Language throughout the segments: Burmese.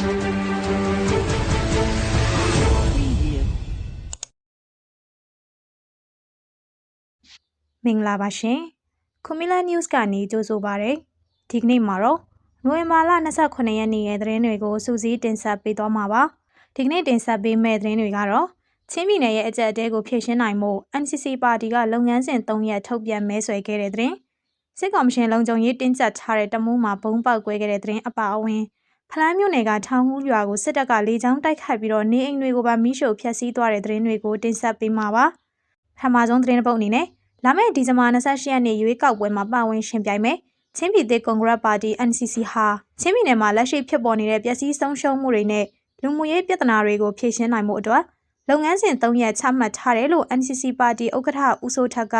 မင်္ဂလာပါရှင်။ခွန်မီလာ news ကနေကြိုဆိုပါရစေ။ဒီကနေ့မှာတော့နိုဝင်ဘာလ28ရက်နေ့ရဲ့သတင်းတွေကိုစူးစီးတင်ဆက်ပေးသွားမှာပါ။ဒီကနေ့တင်ဆက်ပေးမယ့်သတင်းတွေကတော့ချင်းပြည်နယ်ရဲ့အကြက်အတဲကိုဖြည့်ရှင်းနိုင်မှု NCC ပါတီကလုပ်ငန်းစဉ်၃ရက်ထုတ်ပြန်မဲဆွယ်ခဲ့တဲ့သတင်းစစ်ကောင်မရှင်လုံခြုံရေးတင်းကျပ်ထားတဲ့တမူးမှာဘုံပေါက်ကွဲခဲ့တဲ့သတင်းအပါအဝင် ဖလန်းမြို့နယ်ကထောင်ဟူးရွာကိုစစ်တပ်ကလေကြောင်းတိုက်ခိုက်ပြီးတော့နေအိမ်တွေကိုပါမိရှို့ဖျက်ဆီးသွားတဲ့သတင်းတွေကိုတင်ဆက်ပေးမှာပါ။ပထမဆုံးသတင်းတစ်ပုဒ်အနေနဲ့လာမယ့်ဒီဇင်ဘာ28ရက်နေ့ရွေးကောက်ပွဲမှာပါဝင်ရှင်ပြိုင်မယ်ချင်းပြည်သက်ကွန်ဂရက်ပါတီ NCC ဟာချင်းပြည်နယ်မှာလက်ရှိဖြစ်ပေါ်နေတဲ့ပျက်စီးဆုံးရှုံးမှုတွေနဲ့လူမှုရေးပြဿနာတွေကိုဖြေရှင်းနိုင်မှုအတွက်လုပ်ငန်းစဉ်၃ရက်ချမှတ်ထားတယ်လို့ NCC ပါတီဥက္ကဋ္ဌဦးစိုးထက်က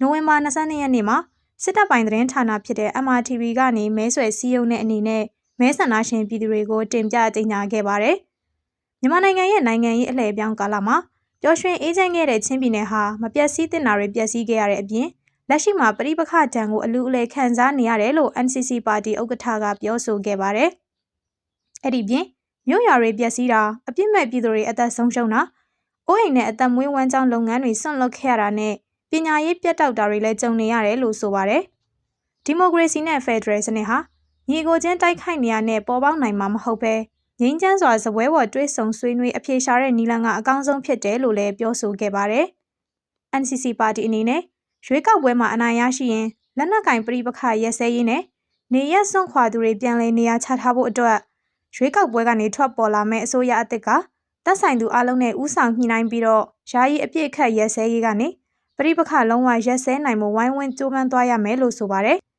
နိုဝင်ဘာ22ရက်နေ့မှာစစ်တပ်ပိုင်းသတင်းဌာနဖြစ်တဲ့ MRTV ကနေမဲဆွယ်စည်းရုံးတဲ့အနေနဲ့ မဲဆန္ဒရှင်ပြည်သူတွေကိုတင်ပြကြေညာခဲ့ပါတယ်။မြန်မာနိုင်ငံရဲ့နိုင်ငံရေးအလှည့်အပြောင်းကာလမှာပျော်ရွှင်အေးချမ်းခဲ့တဲ့ချင်းပြည်နယ်ဟာမပျက်စီးတင်တာတွေပျက်စီးခဲ့ရတဲ့အပြင်လက်ရှိမှာပြိပခဒဏ်ကိုအလူအလဲခံစားနေရတယ်လို့ NCC ပါတီဥက္ကဋ္ဌကပြောဆိုခဲ့ပါတယ်။အဲ့ဒီပြင်မြို့ရွာတွေပျက်စီးတာအပြစ်မဲ့ပြည်သူတွေအသက်ဆုံးရှုံးတာအိုးအိမ်နဲ့အသက်မွေးဝမ်းကြောင်းလုပ်ငန်းတွေဆွန့်လွတ်ခဲ့ရတာနဲ့ပညာရေးပြတ်တောက်တာတွေလည်းကြုံနေရတယ်လို့ဆိုပါတယ်။ဒီမိုကရေစီနဲ့ဖက်ဒရယ်စနစ်ဟာ ညီကိုချင်းတိုက်ခိုက်နေရတဲ့ပေါ်ပေါက်နိုင်မှာမဟုတ်ပဲငင်းချမ်းစွာစပွဲပေါ်တွဲဆုံဆွေးနွေးအပြေရှားတဲ့နီလန်ကအကောင်းဆုံးဖြစ်တယ်လို့လည်းပြောဆိုခဲ့ပါတယ်။ NCC ပါတီအနေနဲ့ရွေးကောက်ပွဲမှာအနိုင်ရရှိရင်လက်နက်ကင်ပြိပခရက်စဲရေးနဲ့နေရက်စွန့်ခွာသူတွေပြန်လည်နေရာချထားဖို့အတွက်ရွေးကောက်ပွဲကနေထွက်ပေါ်လာမဲ့အစိုးရအသစ်ကတပ်ဆိုင်သူအလုံးနဲ့ဥဆောင်ညှိနှိုင်းပြီးတော့ယာယီအပြည့်အခတ်ရက်စဲရေးကနေပြိပခလုံးဝရက်စဲနိုင်မှုဝိုင်းဝန်းကြိုးပမ်းသွားရမယ်လို့ဆိုပါတယ်။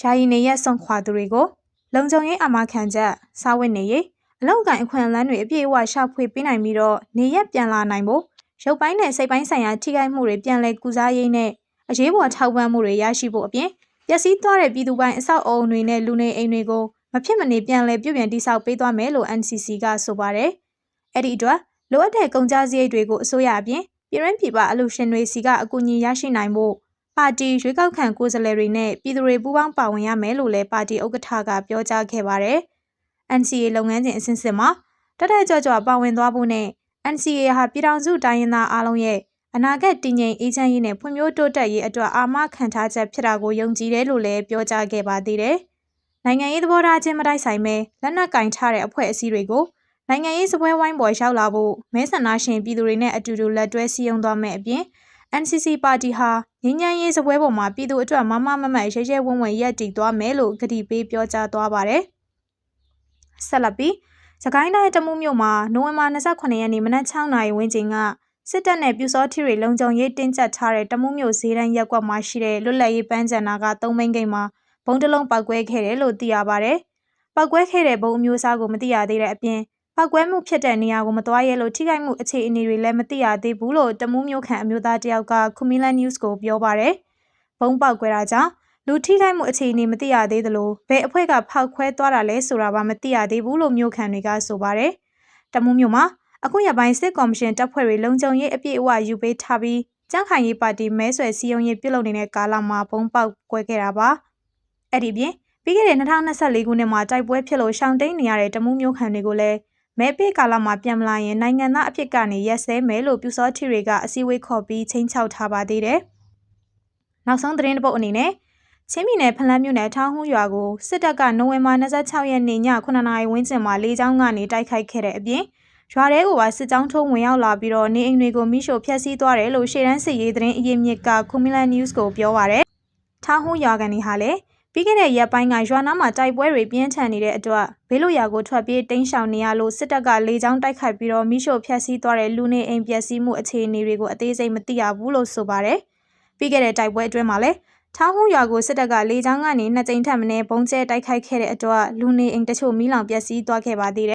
ယာယီနေရက်စွန့်ခွာသူတွေကိုလုံခြုံရေးအမခံချက်စာဝတ်နေရေးအလောက်ကန်အခွင့်အလမ်းတွေအပြည့်အဝရှာဖွေပေးနိုင်ပြီးတော့နေရက်ပြန်လာနိုင်ဖို့ရုပ်ပိုင်းနဲ့စိတ်ပိုင်းဆိုင်ရာထိခိုက်မှုတွေပြန်လည်ကုစားရေးနဲ့အရေးပေါ်ထောက်ပံ့မှုတွေရရှိဖို့အပြင်ပျက်စီးသွားတဲ့ပြည်သူပိုင်းအဆောက်အအုံတွေနဲ့လူနေအိမ်တွေကိုမဖြစ်မနေပြန်လည်ပြုပြင်တိစောက်ပေးသွားမယ်လို့ NCC ကဆိုပါတယ်။အဲ့ဒီအတွက်လိုအပ်တဲ့ကုန်ကျစရိတ်တွေကိုအစိုးရအပြင်ပြည်ရင်းပြည်ပအလူရှင်တွေစီကအကူအညီရရှိနိုင်ဖို့ ပါတီရွေးကောက်ခံကိုယ်စားလှယ်တွေနဲ့ပြည်သူတွေပူးပေါင်းပါဝင်ရမယ်လို့လည်းပါတီဥက္ကဋ္ဌကပြောကြားခဲ့ပါတယ်။ NCA လုပ်ငန်းစဉ်အစဉ်စဉ်မှာတက်တက်ကြွကြွပါဝင်သွားဖို့နဲ့ NCA ဟာပြည်ထောင်စုတိုင်းရင်းသားအားလုံးရဲ့အနာဂတ်တည်ငြိမ်အေးချမ်းရေးနဲ့ဖွံ့ဖြိုးတိုးတက်ရေးအတွက်အာမခံထားချက်ဖြစ်တာကိုယုံကြည်တယ်လို့လည်းပြောကြားခဲ့ပါသေးတယ်။နိုင်ငံရေးသဘောထားချင်းမတိုက်ဆိုင်ပဲလက်နက်ကင်ထားတဲ့အဖွဲ့အစည်းတွေကိုနိုင်ငံရေးစပွဲဝိုင်းပေါ်ရောက်လာဖို့မဲဆန္ဒရှင်ပြည်သူတွေနဲ့အတူတူလက်တွဲစည်းရုံးသွားမယ်အပြင် NCC ပါတီဟာငញ្ញမ်းရေးစပွဲပေါ်မှာပြည်သူအတွက်မမမမရဲရဲဝံ့ဝံ့ရက်တည်သွားမယ်လို့ကတိပေးပြောကြားသွားပါတယ်။ဆက်လက်ပြီးစကိုင်းတိုင်းတမှုမြို့မှာနိုဝင်ဘာ28ရက်နေ့မနက်6နာရီဝန်းကျင်ကစစ်တပ်နဲ့ပြူစောထီတွေလုံခြုံရေးတင်းကျပ်ထားတဲ့တမှုမြို့ဈေးတန်းရက်ကွက်မှာရှိတဲ့လွတ်လပ်ရေးပန်းချန်နာကသုံးမိန်းကိန်းမှာဘုံတလုံးပောက်ကွဲခဲ့တယ်လို့သိရပါဗျ။ပောက်ကွဲခဲ့တဲ့ဘုံအမျိုးအစားကိုမသိရသေးတဲ့အပြင် ပောက်ကွဲမှုဖြစ်တဲ့နေရာကိုမသွားရဲလို့ထိခိုက်မှုအခြေအနေတွေလည်းမသိရသေးဘူးလို့တမှုမြို့ခံအမျိုးသားတယောက်ကကူမီလာ news ကိုပြောပါဗျ။ဘုံပောက်ကွဲတာကြောင့်လူထိခိုက်မှုအခြေအနေမသိရသေးသလိုဘယ်အဖွဲ့ကဖောက်ခွဲသွားတာလဲဆိုတာပါမသိရသေးဘူးလို့မြို့ခံတွေကဆိုပါတယ်။တမှုမြို့မှာအခုရပိုင်းစစ်ကော်မရှင်တပ်ဖွဲ့တွေလုံခြုံရေးအပြည့်အဝယူပေးထားပြီးကြန့်ခိုင်ရေးပါတီမဲဆွယ်စည်းရုံးရေးပြုလုပ်နေတဲ့ကာလမှာဘုံပေါက်ကွဲခဲ့တာပါ။အဲ့ဒီပြင်ပြီးခဲ့တဲ့2024ခုနှစ်မှာတိုက်ပွဲဖြစ်လို့ရှောင်တိန်နေရတဲ့တမှုမျိုးခံတွေကိုလည်း မဲပေးကာလမှာပြန်မလာရင်နိုင်ငံသားအဖြစ်ကနေရက်စဲမယ်လို့ပြူစောထီတွေကအစည်းအဝေးခေါ်ပြီးချင်းချောက်ထားပါသေးတယ်။နောက်ဆုံးသတင်းတစ်ပုဒ်အနေနဲ့ချင်းပြည်နယ်ဖလန်းမြို့နယ်ထောင်းဟူးရွာကိုစစ်တပ်ကနိုဝင်ဘာ26ရက်နေ့ည9နာရီဝန်းကျင်မှာလေကြောင်းကနေတိုက်ခိုက်ခဲ့တဲ့အပြင်ရွာထဲကိုပါစစ်ကြောင်းထုံးဝင်ရောက်လာပြီးတော့နေအိမ်တွေကိုမိရှို့ဖျက်ဆီးသွားတယ်လို့ရှေ့တန်းစစ်ရေးသတင်းအရေးမြစ်ကကွန်မီလာ news ကိုပြောပါရယ်။ထောင်းဟူးရွာကန်ဒီဟာလည်း ပြီးခဲ့တဲ့ရက်ပိုင်းကရွာနားမှာတိုက်ပွဲတွေပြင်းထန်နေတဲ့အတွက်ဘေးလွတ်ရာကိုထွက်ပြေးတိမ်းရှောင်နေရလို့စစ်တပ်ကလေကြောင်းတိုက်ခိုက်ပြီးတော့မိရှို့ဖျက်ဆီးသွားတဲ့လူနေအိမ်ပျက်စီးမှုအခြေအနေတွေကိုအသေးစိတ်မသိရဘူးလို့ဆိုပါတယ်။ပြီးခဲ့တဲ့တိုက်ပွဲအတွင်းမှာလည်းထောင်းဟုရွာကိုစစ်တပ်ကလေကြောင်းကနေနှစ်ကြိမ်ထပ်မံပုံကျဲတိုက်ခိုက်ခဲ့တဲ့အတွက်လူနေအိမ်တချို့မီးလောင်ပျက်စီးသွားခဲ့ပါသေးတယ်